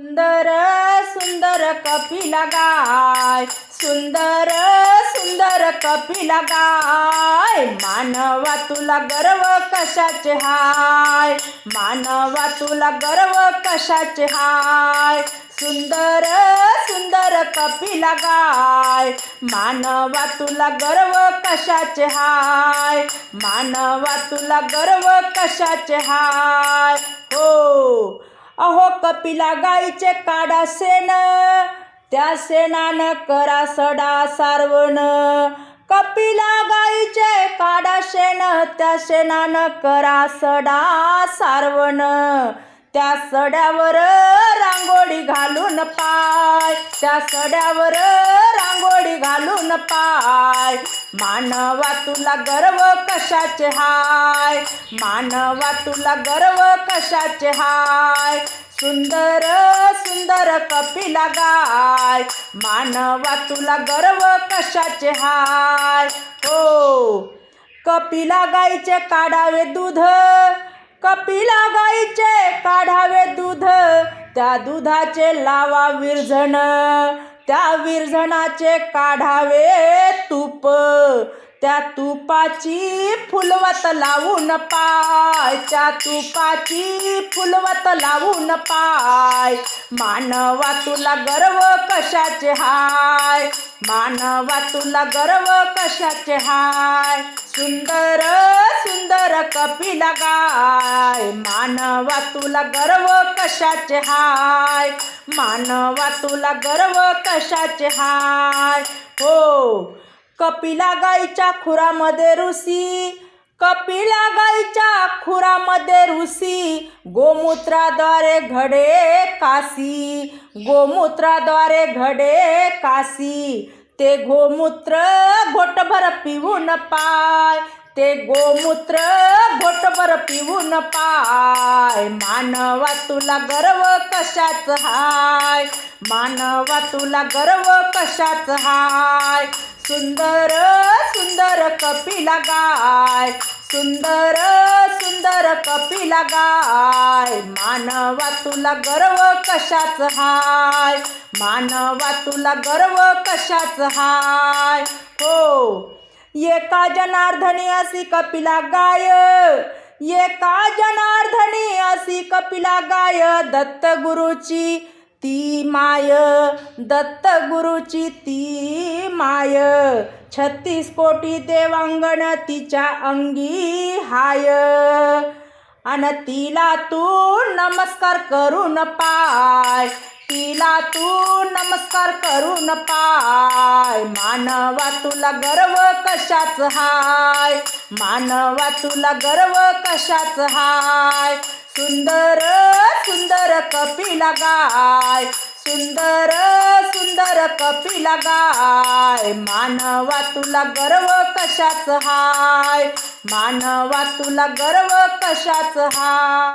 सुंदर सुंदर कपिला गाय सुंदर सुंदर कपिला गाय मानवा तुला गर्व कशाचे हाय? मानवा तुला गर्व कशाचे हाय? सुंदर सुंदर कपिला गाय मानवा तुला गर्व कशाचे हाय? मानवा तुला गर्व कशाचे हाय? हो! अहो कपिला गाईचे काढा सेन त्या सेनानं करा सडा सारवण. कपिला गाईचे काढा शेण त्या शेणानं करा सडा सारवण. त्या सड्यावर रांगोळी घालून पाय. त्या सड्यावर रांगोळी घालून पाय. मानवा तुला गर्व कशाचे हाय? मानवा तुला गर्व कशाचे हाय? सुंदर सुंदर कपिला गाय. मानवा तुला गर्व कशाचे हाय? हो. कपिला गाईचे काढावे दूध. कपिला गाईचे काढावे दूध. त्या दुधाचे लावा विरझण त्या विरझणाचे काढावे तूप. त्या तुपाची फुलवत लावून पाय. त्या तुपाची फुलवत लावून पाय. मानवा तुला गर्व कशाचे हाय? मानवा तुला गर्व कशाचे हाय? सुंदर सुंदर कपिला गाय. मानवा तुला गर्व कशाचे हाय? मानवा तुला गर्व कशाचे हाय? हो कपिला गाईच्या खुरामध्ये ऋषी कपिला गाईच्या खुरामध्ये ऋषी गोमूत्राद्वारे घडे कासी गोमूत्राद्वारे घडे कासी. ते गोमूत्र घोटभर पिऊन पाय ते गोमूत्र घोटभर पिऊन पाय. मानवा तुला गर्व कशाच हाय? मानवा तुला गर्व कशाच हाय? सुंदर सुंदर कपिला गाय सुंदर सुंदर कपिला गाय मानवा तुला गर्व कशाच हाय? मानवा तुला गर्व कशाच हाय? हो एका जनार्दनी असी कपिला गाय एका जनार्दनी असी कपिला गाय दत्तगुरूची ती माय दत्त गुरुची ती माय. छत्तीस कोटी देवांगण तिच्या अंगी हाय. अन तिला तू नमस्कार करून पाय. तिला तू नमस्कार करून पाय. मानवा तुला गर्व कशाच हाय? मानवा तुला गर्व कशाच हाय? सुंदर सुंदर कपिला गाय. सुंदर सुंदर कपिला गाय. मानवा तुला गर्व कशाच हाय? मानवा तुला गर्व कशाच हाय?